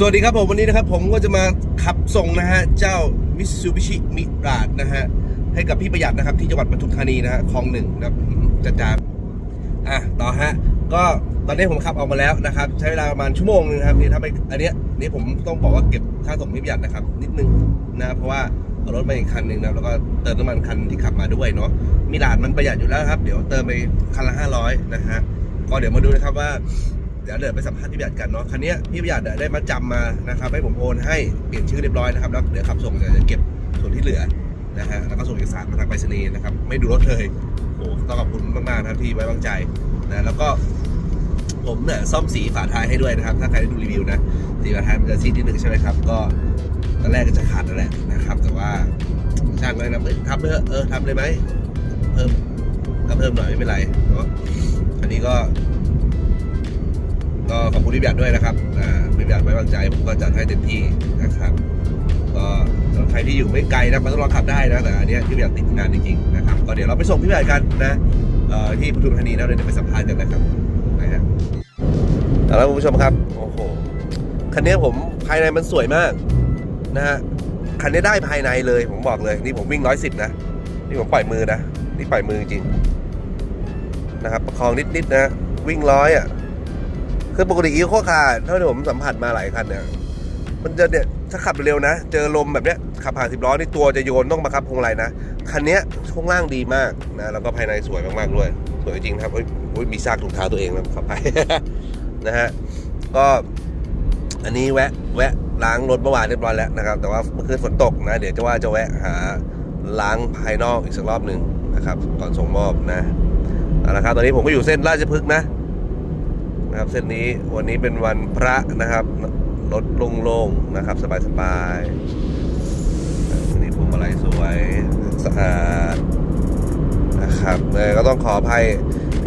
สวัสดีครับผมวันนี้นะครับผมก็จะมาขับส่งนะฮะเจ้า Mitsubishi m i r a นะฮะให้กับพี่ประหยัดนะครับที่จังหวัดปทุมธานีนะฮะคลองหนึ่งนะครับจัดจานอะต่อฮะก็ตอนนี้ผมขับออกมาแล้วนะครับ ใช้เวลาประมาณชั่วโมงนึงครับนี่ถ้าไปอันเนี้ยนี่ผมต้องบอกว่าเก็บค่าส่งพี่ประหยัดนะครับ นิดนึงนะเพราะว่าเอารถมาอีกคันหนึ่งนะแล้วก็เติมน้ำมันคันที่ขับมาด้วยเนาะมิราดมันประหยัดอยู่แล้วครับ เดี๋ยวเติมไปคันละห้าร้อยนะฮะก็เดี๋ยวมาดูนะครับว่า ดี๋ยวเดี๋ยวไปสัมภาษณ์พี่ประหยัดกันเนาะคันนี้พี่ประหยัดได้มาจำมานะครับให้ผมโอนให้เปลี่ยนชื่อเรียบร้อยนะครับแล้วเดี๋ยวขับส่งจะเก็บส่วนที่เหลือนะฮะแล้วก็ส่งเอกสารมาทางไปรษณีย์นะครับ ไม่ดูรถเลยโอ้โหต้องขอบคุณมากๆนะครับที่ไว้วางใจนะแล้วก็ผมเนี่ยซ่อมสีฝาท้ายให้ด้วยนะครับ ถ้าใครได้ดูรีวิวนะสีฝาท้ายมันจะซีดนิดหนึ่งใช่ไหมครับ ก็ตอนแรกก็จะขาดนั่นแหละนะครับ แต่ว่าช่างก็แนะนำเอ้ยทำเลยเออทำเลยไหมเพิ่มก็เพิ่มหน่อยไม่เป็นไรเนาะอันนี้ก็ ก็ขอบคุณพี่แบบด้วยนะครับอ่าพี่แบบไว้วางใจผมก็จัดให้เต็มที่นะครับ ก็สำหรับใครที่อยู่ไม่ไกลนะมันต้องลอขับได้นะแต่อันนี้พี่แบบติดงานจริงๆนะครับก็เดี๋ยวเราไปส่งพี่แบบกันนะที่ปทุมธานีแล้วเดี๋ยวไปสัมภาษณ์กันนะครับนะฮะเอาละคุณผู้ชมครับโอ้โหคันนี้ผมภายในมันสวยมากนะฮะคันนี้ได้ภายในเลยผมบอกเลยนี่ผมวิ่งร้อยสิบนะนี่ผมปล่อยมือนะนี่ปล่อยมือจริงนะครับประคองนิดๆนะวิ่งร้อยอะ คือปกติอีโคคาร์เท่าที่ผมสัมผัสมาหลายคันเนี่ยมันจะเนี่ยถ้าขับเร็วนะ เจอลมแบบเนี้ยขับผ่านสิบล้อนี่ตัวจะโยนต้องบังคับพวงมาลัยนะ คันเนี้ยช่วงล่างดีมากนะแล้วก็ภายในสวยมากๆด้วย สวยจริงครับเอ้ยโอ้ยมีซากถุงเท้าตัวเองแล้วขับไปนะฮะก็อันนี้แวะแวะล้างรถเมื่อวานเรียบร้อยแล้วนะครับ แต่ว่าเมื่อคืนฝนตกนะ เดี๋ยวจะว่าจะแวะหาล้างภายนอกอีกสักรอบหนึ่งนะครับก่อนส่งมอบนะเอาละครับตอนนี้ผมก็อยู่เส้นราชพฤกษ์นะ นะครับเส้นนี้วันนี้เป็นวันพระนะครับรถโล่งๆนะครับ สบายๆวันนี้พวงมาลัยสวยสะอาดนะครับเออก็ต้องขออภัย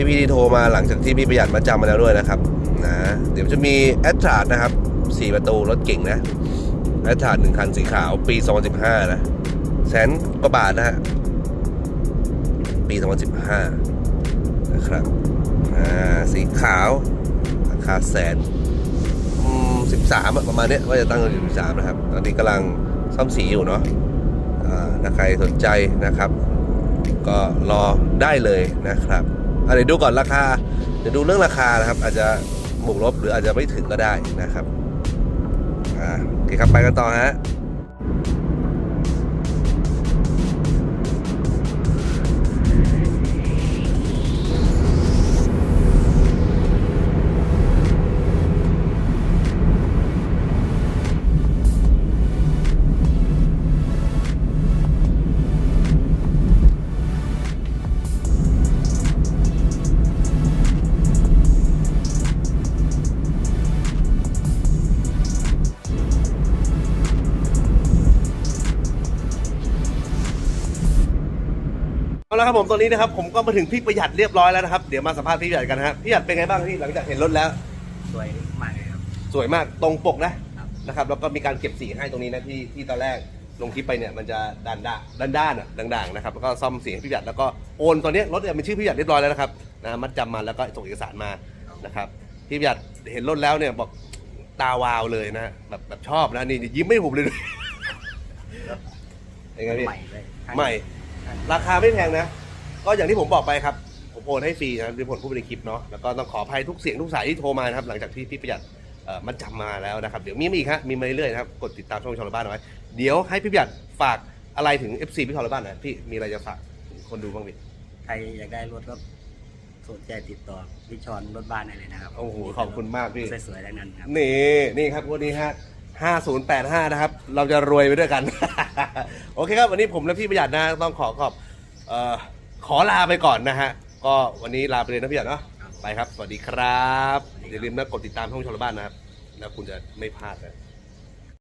พี่ๆที่โทรมาหลังจากที่มีประหยัดมาจำมาแล้วด้วยนะครับนะเดี๋ยวจะมีแอดทราดนะครับสี่ประตูรถเก่งนะแอดทราดหนึ่งคันสีขาวปี 2015 นะแสนกว่าบาทนะฮะปี 2015 นะครับ อ่า สีขาวาแสนสิบสามประมาณนี้ว่าจะตั้งอยู่สิบสามนะครับ ตอนนี้กำลังซ่อมสีอยู่เนาะถ้าใครสนใจนะครับ ก็รอได้เลยนะครับอะเดี๋ยวดูก่อนราคา เดี๋ยวดูเรื่องราคานะครับ อาจจะบวกลบหรืออาจจะไม่ถึงก็ได้นะครับ อ่าโอเคครับไปกันต่อฮะ เอาละครับผมตอนนี้นะครับผมก็มาถึงพี่ประหยัดเรียบร้อยแล้วนะครับเดี๋ยวมาสัมภาษณ์พี่ประหยัดกันนะฮะพี่ประหยัดเป็นไงบ้างพี่หลังจากเห็นรถแล้ว สวยมากเลยครับ สวยมากตรงปกนะครับ นะครับแล้วก็มีการเก็บสีให้ตรงนี้นะที่ที่ตอนแรกลงคลิปไปเนี่ยมันจะดันด้าด้านด้านอะด่างๆนะครับแล้วก็ซ่อมสีให้พี่ประหยัดแล้วก็โอนตอนนี้รถเนี่ยเป็นชื่อพี่ประหยัดเรียบร้อยแล้วนะครับนะมัดจำมาแล้วก็ส่งเอกสารมานะครับพี่ประหยัดเห็นรถแล้วเนี่ยบอกตาวาวเลยนะแบบแบบชอบนะนี่ยิ้มไม่หุบเลยด้วยเป็นไงพี่ใหม่เลยใหม่ ราคาไม่แพงนะ ก็อย่างที่ผมบอกไปครับ ผมโอนให้ฟรีนะครับที่ผมพูดไปในคลิปเนาะแล้วก็ต้องขออภัยทุกเสียงทุกสายที่โทรมานะครับ หลังจากที่พี่ประหยัดเอ่อมันจำมาแล้วนะครับ เดี๋ยวมีมาอีกฮะมีมาเรื่อยๆนะครับกดติดตามช่องชอลบ้านเอาไว้เดี๋ยวให้พี่ประหยัดฝากอะไรถึง FC พี่ชอลบ้านหนะพี่มีอะไรจะฝากถึงคนดูบ้างพี่ใครอยากได้รถก็สนใจติดต่อพี่ชอนรถบ้านได้เลยนะครับโอ้โหขอบคุณมากพี่สวยๆทั้งนั้นครับนี่นี่ครับวันนี้ฮะ 5085 นะครับ เราจะรวยไปด้วยกัน โอเคครับ วันนี้ผมและพี่ประหยัดนะต้องขอขอบเอ่อขอลาไปก่อนนะฮะ ก็วันนี้ลาไปเลยนะพี่ประหยัดเนาะ ไปครับ สวัสดีครับ อย่าลืมนะกดติดตามช่องชลบ้านนะครับ แล้วคุณจะไม่พลาดนะ